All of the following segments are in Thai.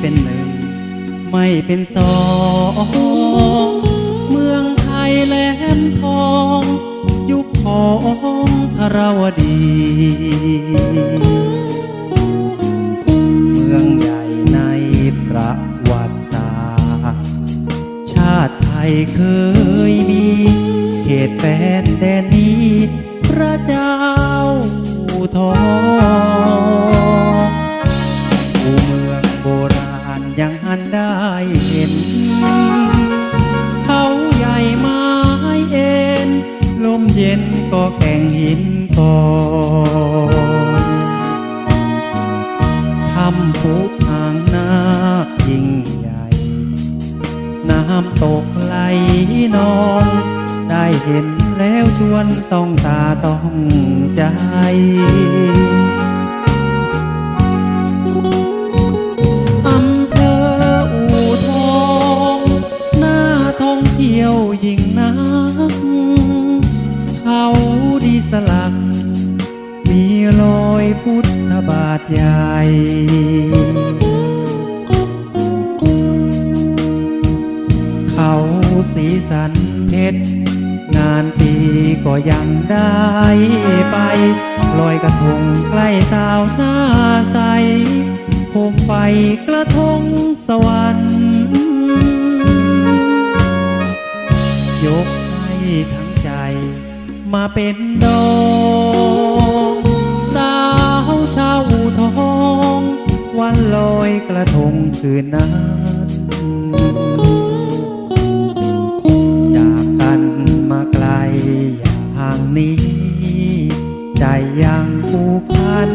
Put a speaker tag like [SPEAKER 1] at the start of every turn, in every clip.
[SPEAKER 1] เป็นหนึ่ง ไม่เป็นสอง เมืองไทยแหลมทอง ยุคของธรวดี เมืองใหญ่ในประวัติศาสตร์ ชาติไทยคือ ยังหันได้เห็น เขาใหญ่ไม้เอ็น ลมเย็นก็แก่งหินก่อนทำผูอ่างนายิ่งใหญ่ น้ำตกไหลนอง ได้เห็นแล้วชวนต้องตาต้องใจ รอยพุทธบาทใหญ่เขาสีสันเพชรงานปีก็ยังได้ไป ลอยกระทงใกล้สาวหน้าใสโคมไฟกระทงสวรรค์ยกให้ทั้งใจมาเป็นดอง วันลอยกระทงคืนนั้น จากกันมาไกลอย่างนี้ ใจยังผูกพัน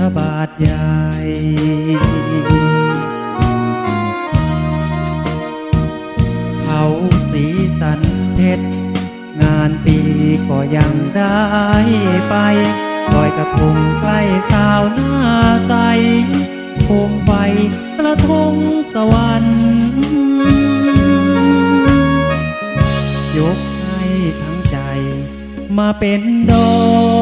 [SPEAKER 1] พุทธบาทใหญ่เขาสีสันเพชรงานปีก็ยังได้ไปลอยกระทงใกล้สาวหน้าใสโคมไฟกระทงสวรรค์ยกให้ทั้งใจมาเป็นดอง